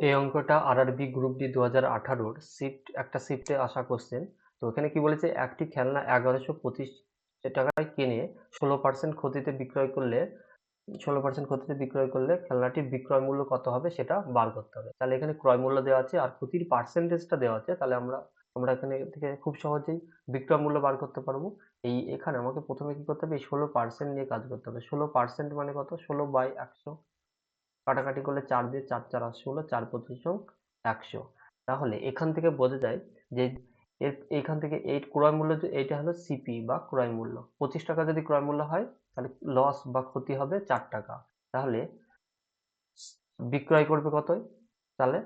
এই অঙ্কটা RRB group D দু হাজার আঠারোর শিফট একটা শিফটে আসা কোশ্চেন তো এখানে কি বলেছে, একটি খেলনা এগারোশো পঁচিশ টাকায় কিনে ষোলো পার্সেন্ট ক্ষতিতে বিক্রয় করলে, ষোলো পার্সেন্ট ক্ষতিতে বিক্রয় করলে খেলনাটির বিক্রয় মূল্য কত হবে সেটা বার করতে হবে। তাহলে এখানে ক্রয় মূল্য দেওয়া আছে আর ক্ষতির পার্সেন্টেজটা দেওয়া আছে, তাহলে আমরা আমরা এখানে থেকে খুব সহজেই বিক্রয় মূল্য বার করতে পারব। এই, এখানে আমাকে প্রথমে কি করতে হবে ষোলো পার্সেন্ট নিয়ে কাজ করতে হবে। ষোলো পার্সেন্ট মানে কত? ষোলো বাই একশো কাটাকাটি করলে চার দিয়ে চার চার আটশো হলো, চার পঁচিশ একশো। তাহলে এখান থেকে বোঝা যায় যে এর এইখান থেকে এই ক্রয় মূল্য এইটা হলো সিপি বা ক্রয় মূল্য। পঁচিশ টাকা যদি ক্রয় মূল্য হয়, তাহলে লস বা ক্ষতি হবে চার টাকা। তাহলে বিক্রয় করবে কত তাহলে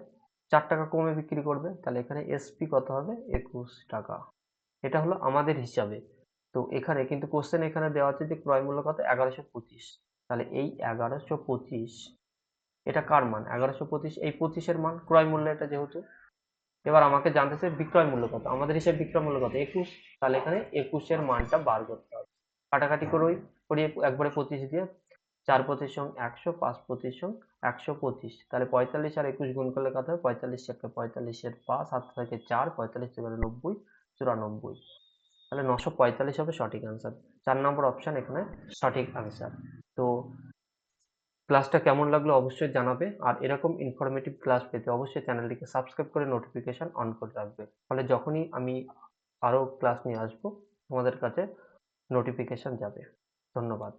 চার টাকা কমে বিক্রি করবে, তাহলে এখানে এসপি কত হবে? একুশ টাকা। এটা হলো আমাদের হিসাবে। তো এখানে কিন্তু কোশ্চেন এখানে দেওয়া আছে যে ক্রয় মূল্য কত? এগারোশো পঁচিশ। তাহলে এই এগারোশো পঁচিশ এটা কার মান? এগারোশো পঁচিশ, এই পঁচিশের মান ক্রয় মূল্য এটা যেহেতু। এবার আমাকে জানতে চাই বিক্রয় মূল্য কত? আমাদের হিসেবে বিক্রয় মূল্য কত? একুশ। তাহলে এখানে একুশের মানটা বার করতে হবে। কাটাকাটি করে ওই করিয়ে একবারে পঁচিশ দিয়ে। চার পঁচিশ সং একশো, পাঁচ পঁচিশ সং একশো পঁচিশ। তাহলে পঁয়তাল্লিশ আর একুশ গুণ করলে কত হয়? পঁয়তাল্লিশ একটা পঁয়তাল্লিশের পাঁচ হাত থেকে চার, পঁয়তাল্লিশ থেকে নব্বই, চুরানব্বই। তাহলে নশো পঁয়তাল্লিশ হবে সঠিক অ্যান্সার চার নম্বর অপশান এখানে সঠিক অ্যান্সার তো ক্লাসটা কেমন লাগল অবশ্যই জানাবে। আর এরকম ইনফরমেটিভ ক্লাস পেতে অবশ্যই চ্যানেলটিকে সাবস্ক্রাইব করে নোটিফিকেশান অন করে রাখবে। ফলে যখনই আমি আরও ক্লাস নিয়ে আসব, তোমাদের কাছে নোটিফিকেশান যাবে। ধন্যবাদ।